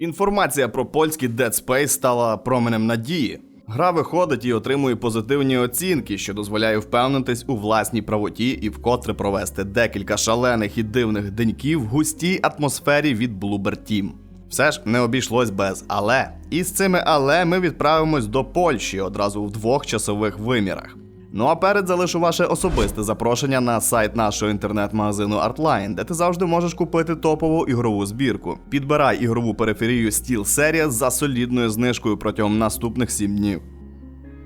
Інформація про польський Dead Space стала променем надії. Гра виходить і отримує позитивні оцінки, що дозволяє впевнитись у власній правоті і вкотре провести декілька шалених і дивних деньків в густій атмосфері від Bloober Team. Все ж не обійшлось без але. І з цими але ми відправимось до Польщі одразу в двох часових вимірах. Ну а перед залишу ваше особисте запрошення на сайт нашого інтернет-магазину Artline, де ти завжди можеш купити топову ігрову збірку. Підбирай ігрову периферію Steel Series за солідною знижкою протягом наступних 7 днів.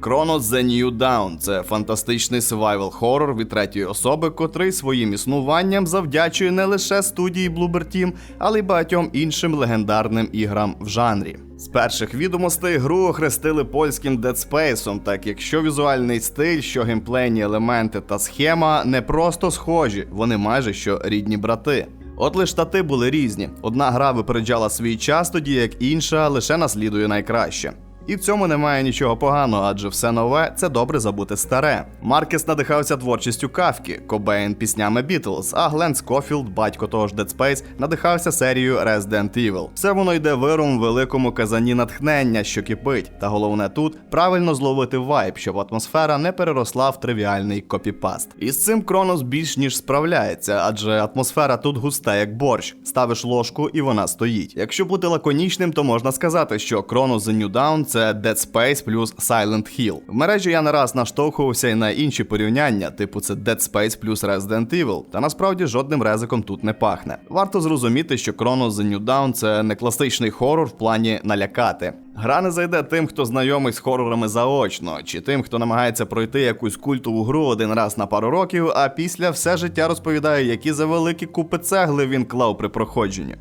Chronos The New Dawn це фантастичний survival хоррор від третьої особи, котрий своїм існуванням завдячує не лише студії Bloober Team, але й багатьом іншим легендарним іграм в жанрі. З перших відомостей гру охрестили польським Dead Space, так як що візуальний стиль, що геймплейні елементи та схема не просто схожі, вони майже що рідні брати. От лиш штати були різні. Одна гра випереджала свій час, тоді як інша лише наслідує найкраще. І в цьому немає нічого поганого, адже все нове це добре забути старе. Маркес надихався творчістю Кавки, Кобейн піснями Beatles, а Глен Скофілд, батько того ж Dead Space, надихався серією Resident Evil. Все воно йде виром в великому казані натхнення, що кипить. Та головне тут правильно зловити вайб, щоб атмосфера не переросла в тривіальний копіпаст. І з цим Кронос більш ніж справляється, адже атмосфера тут густа, як борщ. Ставиш ложку і вона стоїть. Якщо бути лаконічним, то можна сказати, що Chronos The New Dawn це Dead Space плюс Silent Hill. В мережі я не раз наштовхувався і на інші порівняння, типу це Dead Space плюс Resident Evil, та насправді жодним резиком тут не пахне. Варто зрозуміти, що Chronos The New Dawn це не класичний хорор в плані налякати. Гра не зайде тим, хто знайомий з хорорами заочно, чи тим, хто намагається пройти якусь культову гру один раз на пару років, а після все життя розповідає, які за великі купи цегли він клав при проходженні.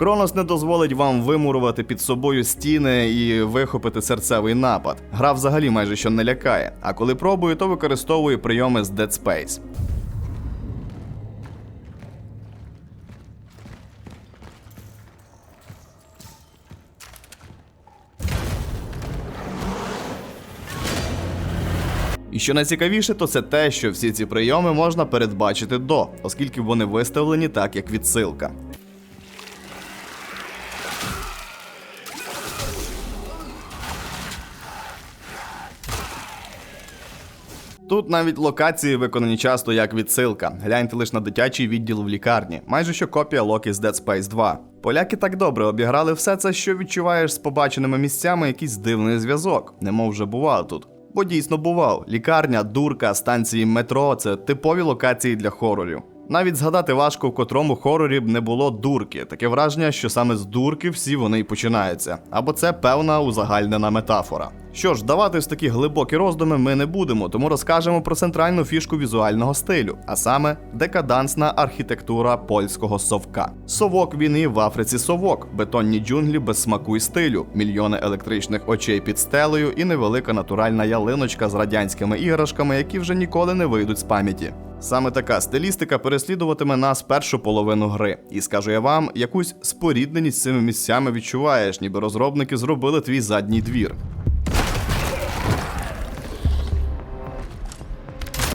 Кронос не дозволить вам вимурувати під собою стіни і вихопити серцевий напад. Гра взагалі майже що не лякає, а коли пробує, то використовує прийоми з Dead Space. І що найцікавіше, то це те, що всі ці прийоми можна передбачити до, оскільки вони виставлені так, як відсилка. Тут навіть локації виконані часто як відсилка. Гляньте лише на дитячий відділ в лікарні, майже що копія Локи з Dead Space 2. Поляки так добре обіграли все це, що відчуваєш з побаченими місцями якийсь дивний зв'язок, немов вже бував тут. Бо дійсно бував. Лікарня, дурка, станції метро це типові локації для хорорів. Навіть згадати важко, в котрому хорорі б не було дурки. Таке враження, що саме з дурки всі вони й починаються. Або це певна узагальнена метафора. Що ж, давати в такі глибокі роздуми ми не будемо, тому розкажемо про центральну фішку візуального стилю, а саме декадансна архітектура польського совка. Совок війни в Африці совок, бетонні джунглі без смаку і стилю, мільйони електричних очей під стелею і невелика натуральна ялиночка з радянськими іграшками, які вже ніколи не вийдуть з пам'яті. Саме така стилістика переслідуватиме нас першу половину гри, і скажу я вам, якусь спорідненість з цими місцями відчуваєш, ніби розробники зробили твій задній двір.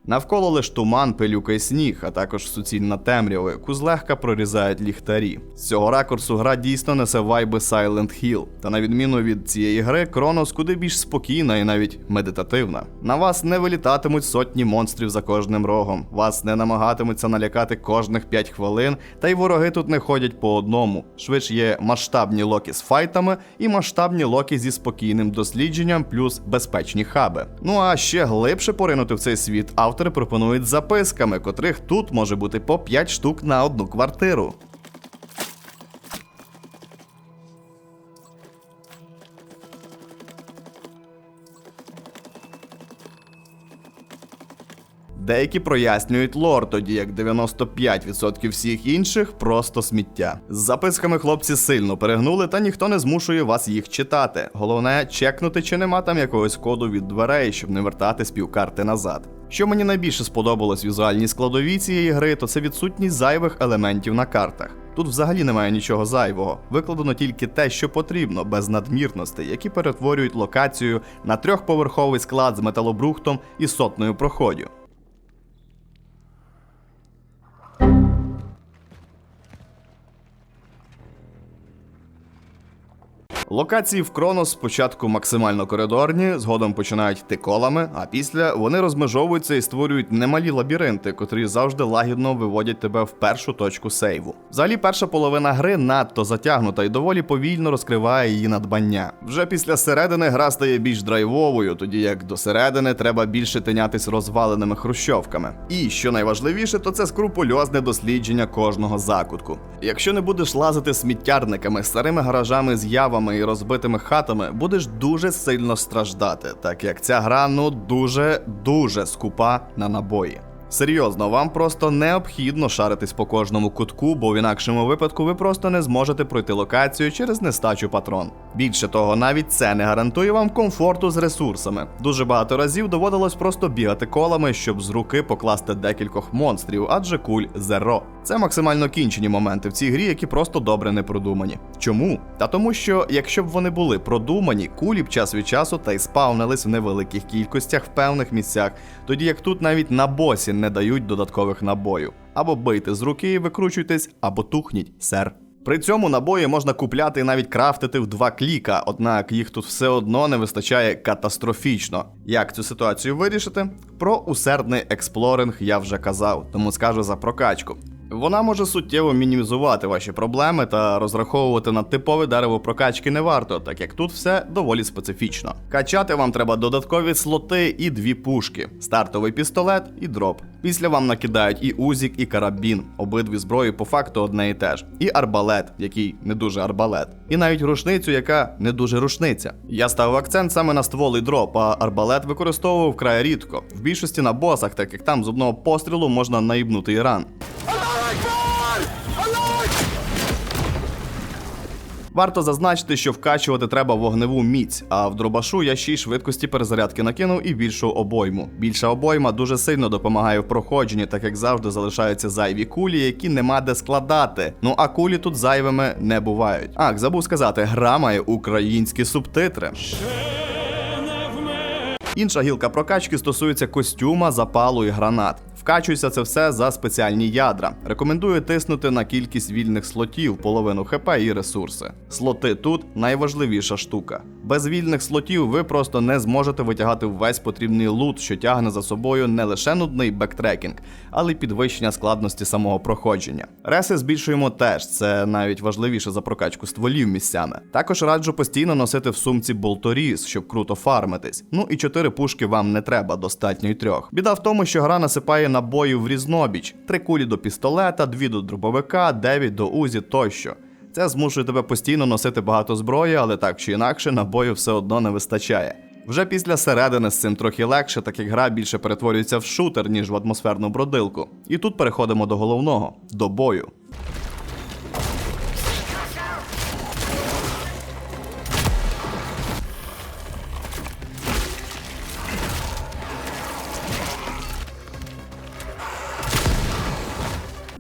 Навколо лиш туман, пилюка й сніг, а також суцільна темрява, яку злегка прорізають ліхтарі. З цього ракурсу гра дійсно несе вайби Silent Hill. Та на відміну від цієї гри, Кронос куди більш спокійна і навіть медитативна. На вас не вилітатимуть сотні монстрів за кожним рогом, вас не намагатимуться налякати кожних 5 хвилин, та й вороги тут не ходять по одному. Швидше є масштабні локи з файтами і масштабні локи зі спокійним дослідженням, плюс безпечні хаби. Ну а ще глибше поринути в цей світ автори пропонують записками, котрих тут може бути по 5 штук на одну квартиру. Деякі прояснюють лор, тоді як 95% всіх інших просто сміття. З записками хлопці сильно перегнули, та ніхто не змушує вас їх читати. Головне чекнути, чи нема там якогось коду від дверей, щоб не вертати співкарти назад. Що мені найбільше сподобалось візуальній складовій цієї гри, то це відсутність зайвих елементів на картах. Тут взагалі немає нічого зайвого, викладено тільки те, що потрібно, без надмірностей, які перетворюють локацію на трьохповерховий склад з металобрухтом і сотнею проходів. Локації в Кронос спочатку максимально коридорні, згодом починають йти колами, а після вони розмежовуються і створюють немалі лабіринти, котрі завжди лагідно виводять тебе в першу точку сейву. Взагалі, перша половина гри надто затягнута і доволі повільно розкриває її надбання. Вже після середини гра стає більш драйвовою, тоді як до середини треба більше тинятись розваленими хрущовками. І що найважливіше, то це скрупульозне дослідження кожного закутку. Якщо не будеш лазити сміттярниками, старими гаражами з явами і розбитими хатами, будеш дуже сильно страждати, так як ця гра ну дуже дуже скупа на набої. Серйозно, вам просто необхідно шаритись по кожному кутку, бо в інакшому випадку ви просто не зможете пройти локацію через нестачу патрон. Більше того, навіть це не гарантує вам комфорту з ресурсами. Дуже багато разів доводилось просто бігати колами, щоб з руки покласти декількох монстрів, адже куль зеро. Це максимально кінчені моменти в цій грі, які просто добре не продумані. Чому? Та тому, що якщо б вони були продумані, кулі б час від часу та й спавнились в невеликих кількостях в певних місцях, тоді як тут навіть на босі не дають додаткових набоїв. Або бийте з руки і викручуйтесь, або тухніть, сер. При цьому набої можна купляти і навіть крафтити в два кліка, однак їх тут все одно не вистачає катастрофічно. Як цю ситуацію вирішити? Про усердний експлоринг я вже казав, тому скажу за прокачку. Вона може суттєво мінімізувати ваші проблеми та розраховувати на типове дерево прокачки не варто, так як тут все доволі специфічно. Качати вам треба додаткові слоти і дві пушки: стартовий пістолет і дроп. Після вам накидають і узік, і карабін. Обидві зброї по факту одне і те ж. І арбалет, який не дуже арбалет. І навіть рушницю, яка не дуже рушниця. Я ставив акцент саме на ствол і дроп, а арбалет використовував вкрай рідко. В більшості на босах, так як там з одного пострілу можна наїбнути і ран. Варто зазначити, що вкачувати треба вогневу міць, а в дробашу я ще й швидкості перезарядки накинув і більшу обойму. Більша обойма дуже сильно допомагає в проходженні, так як завжди залишаються зайві кулі, які нема де складати. Ну а кулі тут зайвими не бувають. Ах, забув сказати, гра має українські субтитри. Інша гілка прокачки стосується костюма, запалу і гранат. Вкачується це все за спеціальні ядра. Рекомендую тиснути на кількість вільних слотів, половину ХП і ресурси. Слоти тут найважливіша штука. Без вільних слотів ви просто не зможете витягати весь потрібний лут, що тягне за собою не лише нудний бектрекінг, але й підвищення складності самого проходження. Реси збільшуємо теж, це навіть важливіше за прокачку стволів місцями. Також раджу постійно носити в сумці болторіз, щоб круто фармитись. Ну і чотири пушки вам не треба, достатньо й трьох. Біда в тому, що гра насипає набоїв в різнобіч: три кулі до пістолета, дві до дробовика, дев'ять до узі тощо. Це змушує тебе постійно носити багато зброї, але так чи інакше набою все одно не вистачає. Вже після середини з цим трохи легше, так як гра більше перетворюється в шутер, ніж в атмосферну бродилку. І тут переходимо до головного до бою.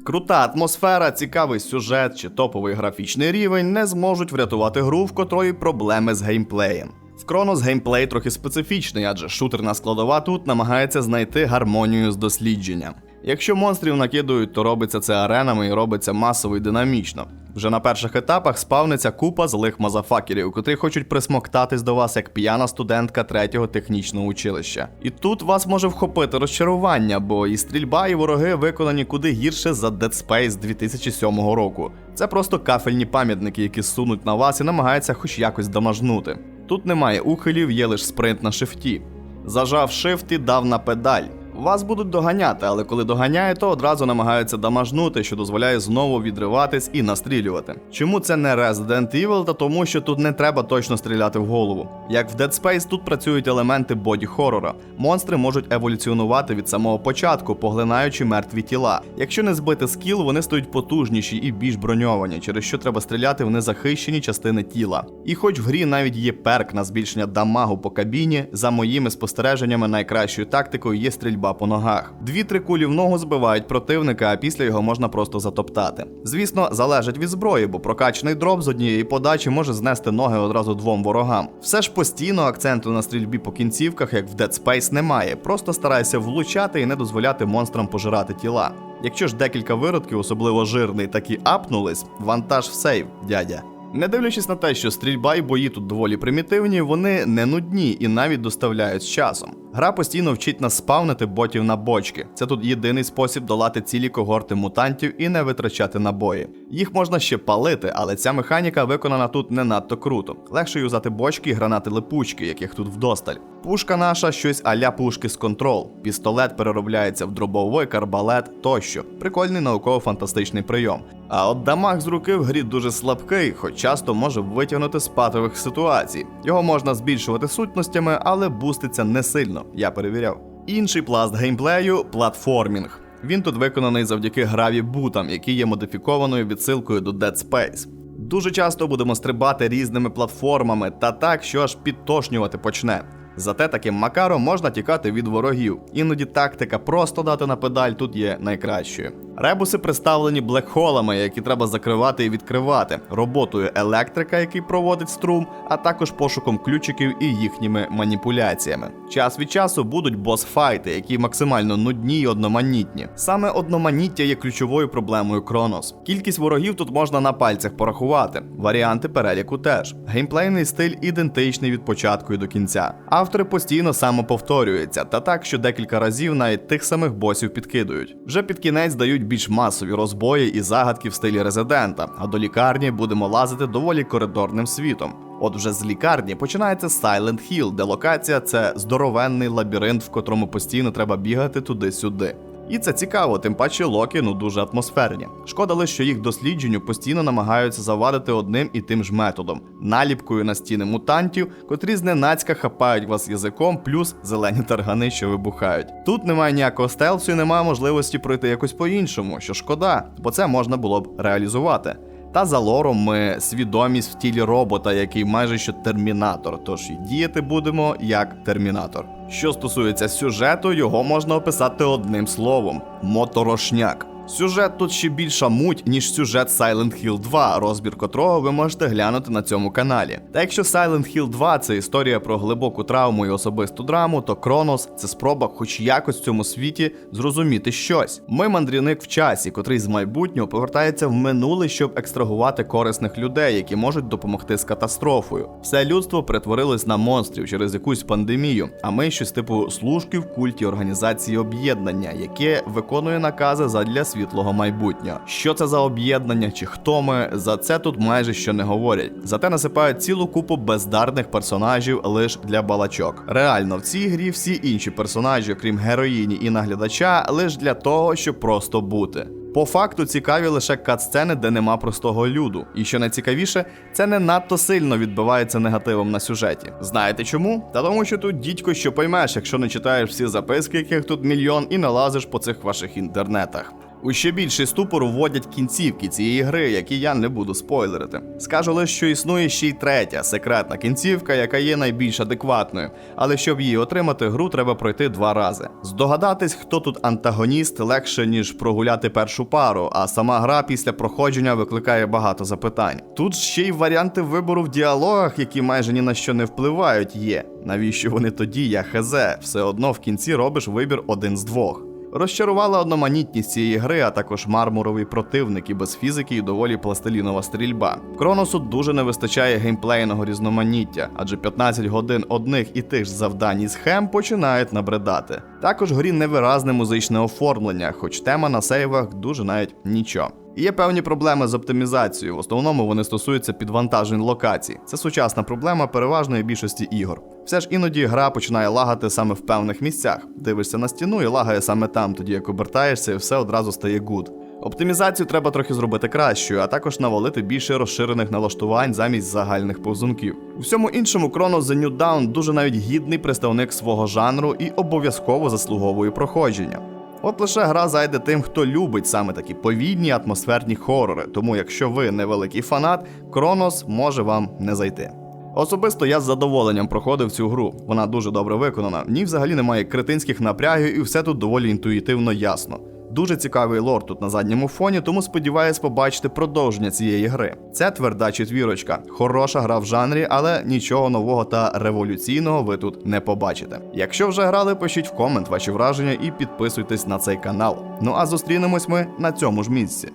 Крута атмосфера, цікавий сюжет чи топовий графічний рівень не зможуть врятувати гру, в котрої проблеми з геймплеєм. В Кронос геймплей трохи специфічний, адже шутерна складова тут намагається знайти гармонію з дослідженням. Якщо монстрів накидують, то робиться це аренами і робиться масово і динамічно. Вже на перших етапах спавниться купа злих мазафакерів, котрі хочуть присмоктатись до вас як п'яна студентка третього технічного училища. І тут вас може вхопити розчарування, бо і стрільба, і вороги виконані куди гірше за Dead Space 2007 року. Це просто кафельні пам'ятники, які сунуть на вас і намагаються хоч якось дамажнути. Тут немає ухилів, є лише спринт на шифті. Зажав shift і дав на педаль. Вас будуть доганяти, але коли доганяє, то одразу намагаються дамажнути, що дозволяє знову відриватись і настрілювати. Чому це не Resident Evil? Та тому, що тут не треба точно стріляти в голову. Як в Dead Space, тут працюють елементи боді хорора. Монстри можуть еволюціонувати від самого початку, поглинаючи мертві тіла. Якщо не збити скіл, вони стають потужніші і більш броньовані, через що треба стріляти в незахищені частини тіла. І хоч в грі навіть є перк на збільшення дамагу по кабіні, за моїми спостереженнями найкращою тактикою є стрільба по ногах. Дві-три кулі в ногу збивають противника, а після його можна просто затоптати. Звісно, залежить від зброї, бо прокачаний дроп з однієї подачі може знести ноги одразу двом ворогам. Все ж постійно акценту на стрільбі по кінцівках, як в Dead Space, немає. Просто старайся влучати і не дозволяти монстрам пожирати тіла. Якщо ж декілька виродків, особливо жирний, такі апнулись, вантаж в сейв, дядя. Не дивлячись на те, що стрільба і бої тут доволі примітивні, вони не нудні і навіть доставляють з часом. Гра постійно вчить нас спавнити ботів на бочки. Це тут єдиний спосіб долати цілі когорти мутантів і не витрачати набої. Їх можна ще палити, але ця механіка виконана тут не надто круто. Легше юзати бочки і гранати липучки, яких тут вдосталь. Пушка наша щось аля пушки з контрол. Пістолет переробляється в дробовик, арбалет тощо. Прикольний науково-фантастичний прийом. А от дамаг з руки в грі дуже слабкий, хоч часто може витягнути з патових ситуацій. Його можна збільшувати сутностями, але буститься не сильно, я перевіряв. Інший пласт геймплею платформінг. Він тут виконаний завдяки граві бутам, які є модифікованою відсилкою до Dead Space. Дуже часто будемо стрибати різними платформами та так, що аж підтошнювати почне. Зате таким макаром можна тікати від ворогів. Іноді тактика просто дати на педаль тут є найкращою. Ребуси представлені блекхолами, які треба закривати і відкривати, роботою електрика, який проводить струм, а також пошуком ключиків і їхніми маніпуляціями. Час від часу будуть босфайти, які максимально нудні й одноманітні. Саме одноманіття є ключовою проблемою Кронос. Кількість ворогів тут можна на пальцях порахувати. Варіанти переліку теж. Геймплейний стиль ідентичний від початку і до кінця. Автори постійно самоповторюються, та так, що декілька разів навіть тих самих босів підкидують. Вже під кінець дають більш масові розбої і загадки в стилі резидента, а до лікарні будемо лазити доволі коридорним світом. От вже з лікарні починається Silent Hill, де локація це здоровенний лабіринт, в котрому постійно треба бігати туди-сюди. І це цікаво, тим паче локи ну дуже атмосферні. Шкода лише, що їх дослідженню постійно намагаються завадити одним і тим ж методом наліпкою на стіни мутантів, котрі зненацька хапають вас язиком, плюс зелені таргани, що вибухають. Тут немає ніякого стелсу і немає можливості пройти якось по-іншому, що шкода, бо це можна було б реалізувати. Та за лором свідомість в тілі робота, який майже що термінатор, тож діяти будемо як термінатор. Що стосується сюжету, його можна описати одним словом: моторошняк. Сюжет тут ще більша муть, ніж сюжет Silent Hill 2, розбір котрого ви можете глянути на цьому каналі. Та якщо Silent Hill 2 це історія про глибоку травму і особисту драму, то Кронос це спроба хоч якось в цьому світі зрозуміти щось. Ми мандрівник в часі, котрий з майбутнього повертається в минуле, щоб екстрагувати корисних людей, які можуть допомогти з катастрофою. Все людство перетворилось на монстрів через якусь пандемію, а ми щось типу служки в культі організації об'єднання, яке виконує накази задля світлого майбутнього. Що це за об'єднання чи хто ми? За це тут майже що не говорять. Зате насипають цілу купу бездарних персонажів лише для балачок. Реально, в цій грі всі інші персонажі, окрім героїні і наглядача, лише для того, щоб просто бути. По факту цікаві лише кат-сцени, де нема простого люду. І що найцікавіше, це не надто сильно відбивається негативом на сюжеті. Знаєте чому? Та тому, що тут дідько, що поймеш, якщо не читаєш всі записки, яких тут мільйон, і не лазиш по цих ваших інтернетах. У ще більший ступор вводять кінцівки цієї гри, які я не буду спойлерити. Скажу лише, що існує ще й третя секретна кінцівка, яка є найбільш адекватною, але щоб її отримати, гру треба пройти два рази. Здогадатись, хто тут антагоніст, легше ніж прогуляти першу пару, а сама гра після проходження викликає багато запитань. Тут ще й варіанти вибору в діалогах, які майже ні на що не впливають, є. Навіщо вони тоді? Я хезе, все одно в кінці робиш вибір один з двох. Розчарувала одноманітність цієї гри, а також мармуровий противник і без фізики і доволі пластилінова стрільба. Кроносу дуже не вистачає геймплейного різноманіття, адже 15 годин одних і тих ж завдань і схем починають набридати. Також грі невиразне музичне оформлення, хоч тема на сейвах дуже навіть нічого. Є певні проблеми з оптимізацією. В основному вони стосуються підвантажень локацій. Це сучасна проблема переважної більшості ігор. Все ж іноді гра починає лагати саме в певних місцях. Дивишся на стіну і лагає саме там, тоді як обертаєшся, і все одразу стає гуд. Оптимізацію треба трохи зробити кращою, а також навалити більше розширених налаштувань замість загальних повзунків. У всьому іншому Chronos The New Dawn дуже навіть гідний представник свого жанру і обов'язково заслуговує проходження. От лише гра зайде тим, хто любить саме такі повільні атмосферні хорори. Тому, якщо ви невеликий фанат, Кронос може вам не зайти. Особисто я з задоволенням проходив цю гру. Вона дуже добре виконана. В ній взагалі немає критинських напрягів, і все тут доволі інтуїтивно ясно. Дуже цікавий лор тут на задньому фоні, тому сподіваюсь побачити продовження цієї гри. Це тверда четвірочка, хороша гра в жанрі, але нічого нового та революційного ви тут не побачите. Якщо вже грали, пишіть в комент ваші враження і підписуйтесь на цей канал. Ну а зустрінемось ми на цьому ж місці.